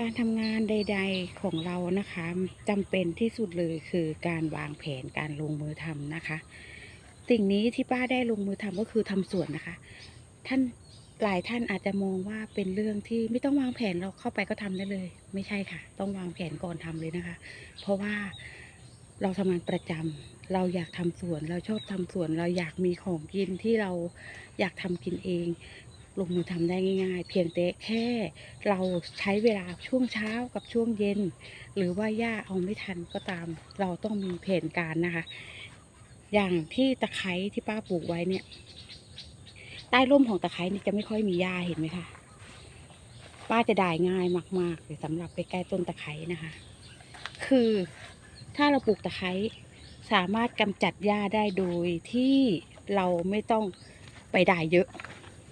การทำงานใด ๆของเรานะคะจำเป็นที่สุดเลยคือการวางแผนการลงมือทำนะคะ สิ่งนี้ที่ป้าได้ลงมือทำก็คือทำสวนนะคะ ท่านหลายท่านอาจจะมองว่าเป็นเรื่องที่ไม่ต้องวางแผนเราเข้าไปก็ทำได้เลย ไม่ใช่ค่ะ ต้องวางแผนก่อนทำเลยนะคะ เพราะว่าเราทำงานประจำเราอยากทำสวน เราชอบทำสวน เราอยากมีของกินที่เราอยากทำกินเอง ลงมือทำได้ง่าย ๆ เพียงแต่แค่เราใช้เวลาช่วงเช้ากับช่วงเย็น หรือว่าย่าเอาไม่ทันก็ตาม เราต้องมีแผนการนะคะ อย่างที่ตะไคร้ที่ป้าปลูกไว้เนี่ย ใต้ร่มของตะไคร้นี่จะไม่ค่อยมีหญ้าเห็นไหมคะป้าจะได้ง่ายมากๆเลยสำหรับไปใกล้ต้นตะไคร้นะคะ คือถ้าเราปลูกตะไคร้สามารถกำจัดหญ้าได้โดยที่เราไม่ต้องไปด่ายเยอะ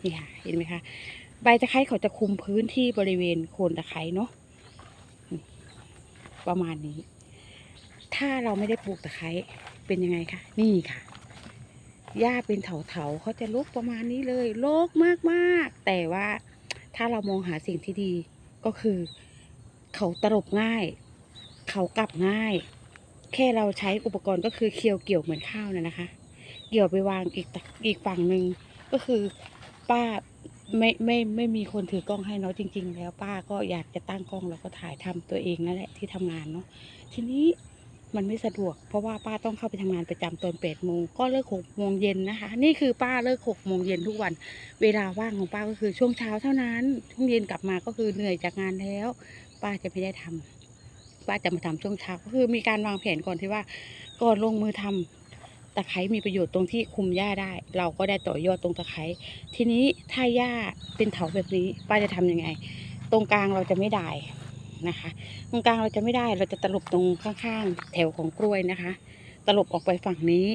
นี่ค่ะเห็นไหมคะ ใบตะไคร้เขาจะคุมพื้นที่บริเวณโคนตะไคร้เนาะประมาณนี้ ถ้าเราไม่ได้ปลูกตะไคร้เป็นยังไงคะนี่ค่ะหญ้าเป็นเถาๆเขาจะลุกประมาณนี้เลยลกมากๆ แต่ว่าถ้าเรามองหาสิ่งที่ดีก็คือ เขาตลบง่าย เขากลับง่าย แค่เราใช้อุปกรณ์ก็คือเคี่ยวเกี่ยวเหมือนข้าวน่ะนะคะ เกี่ยวไปวางอีกอีกฝั่งหนึ่งก็คือ ป้าไม่ไม่ไม่มีคนถือกล้องให้เนาะจริง ๆ แล้วป้าก็อยากจะตั้งกล้องแล้วก็ถ่ายทำตัวเองนั่นแหละที่ทำงานเนาะทีนี้มันไม่สะดวก เพราะว่าป้าต้องเข้าไปทำงานประจำตอนแปดโมงก็เลิกหกโมงเย็นนะคะ นี่คือป้าเลิกหกโมงเย็นทุกวัน เวลาว่างของป้าก็คือช่วงเช้าเท่านั้น ช่วงเย็นกลับมาก็คือเหนื่อยจากงานแล้ว ป้าจะไม่ได้ทำป้าจะมาทำช่วงเช้าก็คือมีการวางแผนก่อนที่ว่าก่อนลงมือทำ ตะไคร้มีประโยชน์ตรงที่คุมหญ้าได้ เราก็ได้ต่อยอดตรงตะไคร้ทีนี้ถ้าหญ้าเป็นเถาแบบนี้ป้าจะทำยังไง ตรงกลางเราจะไม่ได้นะคะ ตรงกลางเราจะไม่ได้เราจะตลบตรงข้างๆ แถวของกล้วยนะคะ ตลบออกไปฝั่งนี้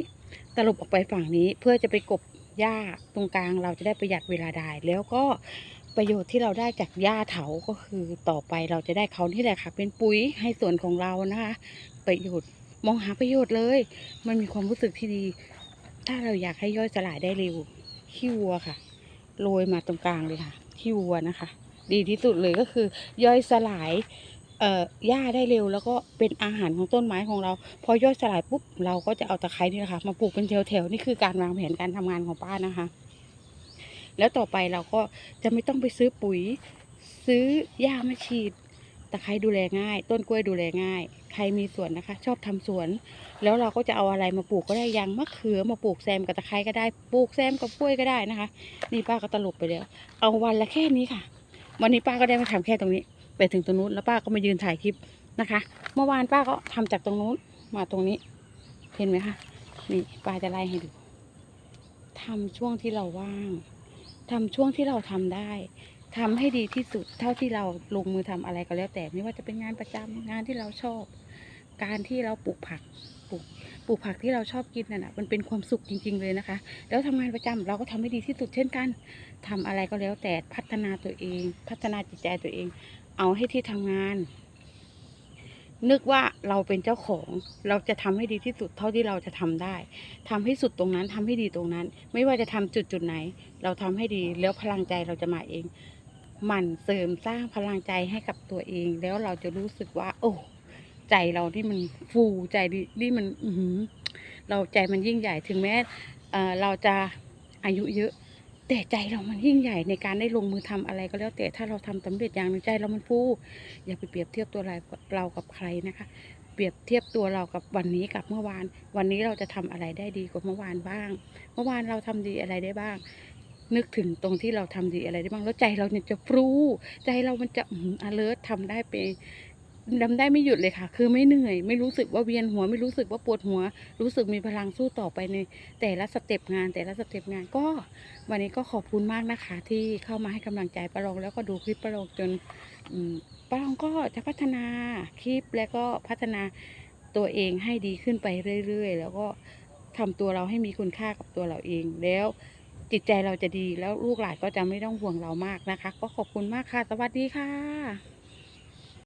ตลบออกไปฝั่งนี้เพื่อจะไปกบหญ้าตรงกลางเราจะได้ประหยัดเวลาได้แล้วก็ประโยชน์ที่เราได้จากหญ้าเถาก็คือต่อไปเราจะได้เขานี่แหละค่ะ เป็นปุ๋ยให้สวนของเรานะคะ ประโยชน์ มองหาประโยชน์เลย มันมีความรู้สึกที่ดี ถ้าเราอยากให้ย่อยสลายได้เร็ว ขี้วัวค่ะ โรยมาตรงกลางเลยค่ะ ขี้วัวนะคะ ดีที่สุดเลยก็คือย่อยสลายเอ่อหญ้าได้เร็วแล้วก็เป็นอาหารของต้นไม้ของเรา พอย่อยสลายปุ๊บเราก็จะเอาตะไคร้นี่แหละค่ะมาปลูกเป็นแถวๆนี่คือการวางแผนการทำงานของป้านะคะ แล้วต่อไปเราก็จะไม่ต้องไปซื้อปุ๋ย ซื้อหญ้ามาฉีด ตะไคร้ดูแลง่าย ต้นกล้วยดูแลง่าย ใครมีสวนนะคะ ชอบทำสวน แล้วเราก็จะเอาอะไรมาปลูกก็ได้ยางมะเขือมาปลูกแซมกับตะไคร้ก็ได้ปลูกแซมกับกล้วยก็ได้นะคะ นี่ป้าก็ตลบไปแล้ว เอาวันละแค่นี้ค่ะ วันนี้ป้าก็ได้มาทำแค่ตรงนี้ ไปถึงตรงนู้นแล้วป้าก็มายืนถ่ายคลิปนะคะ เมื่อวานป้าก็ทำจากตรงนู้นมาตรงนี้ เห็นไหมคะนี่ป้าจะไล่ให้ดูทำช่วงที่เราว่างทำช่วงที่เราทำได้ ทำให้ดีที่สุดเท่าที่เราลงมือทำอะไรก็แล้วแต่ไม่ว่าจะเป็นงานประจำงานที่เราชอบ การที่เราปลูกผักปลูกปลูกผักที่เราชอบกินนั่นน่ะมันเป็นความสุขจริง ๆ เลยนะคะ แล้วทำงานประจำเราก็ทำให้ดีที่สุดเช่นกันทำอะไรก็แล้วแต่พัฒนาตัวเอง พัฒนาจิตใจตัวเอง เอาให้ที่ทำงาน นึกว่าเราเป็นเจ้าของเราจะทำให้ดีที่สุดเท่าที่เราจะทำได้ทำให้สุดตรงนั้นทำให้ดีตรงนั้น ไม่ว่าจะทำจุดจุดไหน เราทำให้ดีแล้วพลังใจเราจะมาเอง หมั่นเสริมสร้างพลังใจให้กับตัวเอง แล้วเราจะรู้สึกว่า โอ้ใจเราที่มันฟูใจดีนี่มันอืเราใจมันยิ่งใหญ่ถึงแม้เราจะอายุเยอะ แต่ใจเรามันยิ่งใหญ่ในการได้ลงมือทำอะไรก็แล้วแต่ถ้าเราทำสำเร็จอย่างหนึ่งใจเรามันฟูอย่าไปเปรียบเทียบตัวเราเรากับใครนะคะ เปรียบเทียบตัวเรากับวันนี้กับเมื่อวาน วันนี้เราจะทำอะไรได้ดีกว่าเมื่อวานบ้าง เมื่อวานเราทำดีอะไรได้บ้าง นึกถึงตรงที่เราทำดีอะไรได้บ้างแล้วใจเราเนี่ยจะฟูใจเรามันจะอเลิร์ทำได้ไปทำได้ไม่หยุดเลยค่ะ คือไม่เหนื่อย ไม่รู้สึกว่าเวียนหัว ไม่รู้สึกว่าปวดหัว รู้สึกมีพลังสู้ต่อไปใน แต่ละสเต็ปงาน แต่ละสเต็ปงานก็ วันนี้ก็ขอบคุณมากนะคะ ที่เข้ามาให้กำลังใจประลองแล้วก็ดูคลิปประลองจนอืประลองก็จะพัฒนาคลิปแล้วก็พัฒนาตัวเองให้ดีขึ้นไปเรื่อยๆ แล้วก็ทำตัวเราให้มีคุณค่ากับตัวเราเองแล้ว จิตใจเราจะดีแล้วลูกหลานก็จะไม่ต้องห่วงเรามากนะคะ ก็ขอบคุณมากค่ะ สวัสดีค่ะ